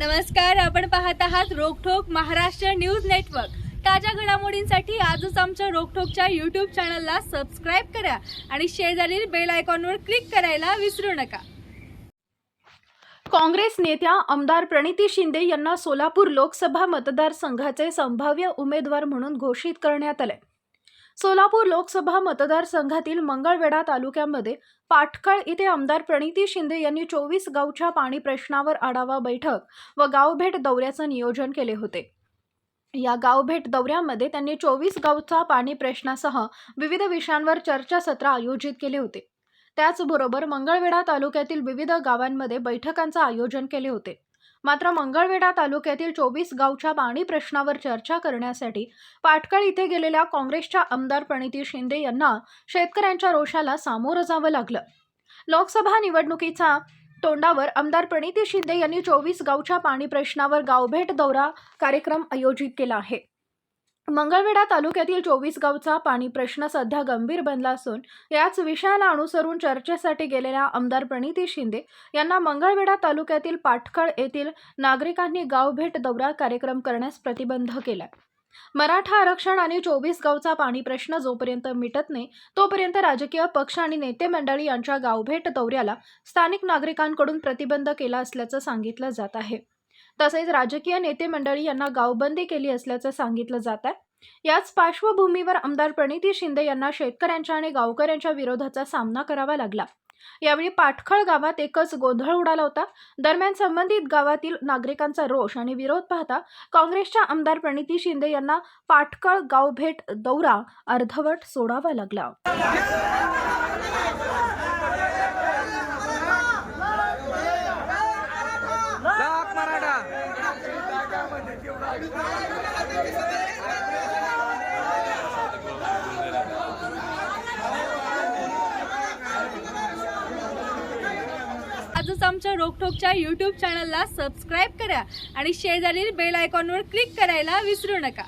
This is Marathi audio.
नमस्कार आपण पाहत आहात रोकठोक महाराष्ट्र न्यूज नेटवर्क. ताज्या घडामोडींसाठी आजच आमच्या रोकठोकच्या यूट्यूब चॅनलला सबस्क्राईब करा आणि शेजारील बेल आयकॉनवर क्लिक करायला विसरू नका. काँग्रेस नेत्या आमदार प्रणिती शिंदे यांना सोलापूर लोकसभा मतदारसंघाचे संभाव्य उमेदवार म्हणून घोषित करण्यात आले सोलापूर लोकसभा मतदारसंघातील मंगळवेढा तालुक्यामध्ये पाटकळ इथे आमदार प्रणिती शिंदे यांनी चोवीस गावच्या पाणी प्रश्नावर आढावा बैठक व गावभेट दौऱ्याचं नियोजन केले होते. या गावभेट दौऱ्यामध्ये त्यांनी चोवीस गावचा पाणी प्रश्नासह विविध विषयांवर चर्चासत्र आयोजित केले होते. त्याचबरोबर मंगळवेढा तालुक्यातील विविध गावांमध्ये बैठकांचं आयोजन केले होते. मात्र मंगळवेढा तालुक्यातील चोवीस गावच्या पाणी प्रश्नावर चर्चा करण्यासाठी पाटकळ इथे गेलेल्या काँग्रेसच्या आमदार प्रणिती शिंदे यांना शेतकऱ्यांच्या रोषाला सामोरं जावं लागलं. लोकसभा निवडणुकीचा तोंडावर आमदार प्रणिती शिंदे यांनी चोवीस गावच्या पाणी प्रश्नावर गावभेट दौरा कार्यक्रम आयोजित केला आहे. मंगळवेढा तालुक्यातील चोवीस गावचा पाणी प्रश्न सध्या गंभीर बनला असून याच विषयाला अनुसरून चर्चेसाठी गेलेल्या आमदार प्रणिती शिंदे यांना मंगळवेढा तालुक्यातील पाटखळ येथील नागरिकांनी गावभेट दौरा कार्यक्रम करण्यास प्रतिबंध केला मराठा आरक्षण आणि चोवीस गावचा पाणी प्रश्न जोपर्यंत मिटत नाही तोपर्यंत राजकीय पक्ष आणि नेते मंडळी यांच्या गावभेट दौऱ्याला स्थानिक नागरिकांकडून प्रतिबंध केला असल्याचं सांगितलं जात आहे. तसेच राजकीय नेते मंडळी यांना गावबंदी केली असल्याचं सांगितलं जात आहे. याच पार्श्वभूमीवर आमदार प्रणिती शिंदे यांना शेतकऱ्यांच्या आणि गावकऱ्यांच्या विरोधाचा सामना करावा लागला. यावेळी पाटखळ गावात एकच गोंधळ उडाला होता. दरम्यान संबंधित गावातील नागरिकांचा रोष आणि विरोध पाहता काँग्रेसच्या आमदार प्रणिती शिंदे यांना पाटकळ गावभेट दौरा अर्धवट सोडावा लागला लाख मराठा आजच आमच्या रोकठोकच्या यूट्यूब चॅनलला सबस्क्राईब करा आणि शेजारील बेल आयकॉनवर क्लिक करायला विसरू नका.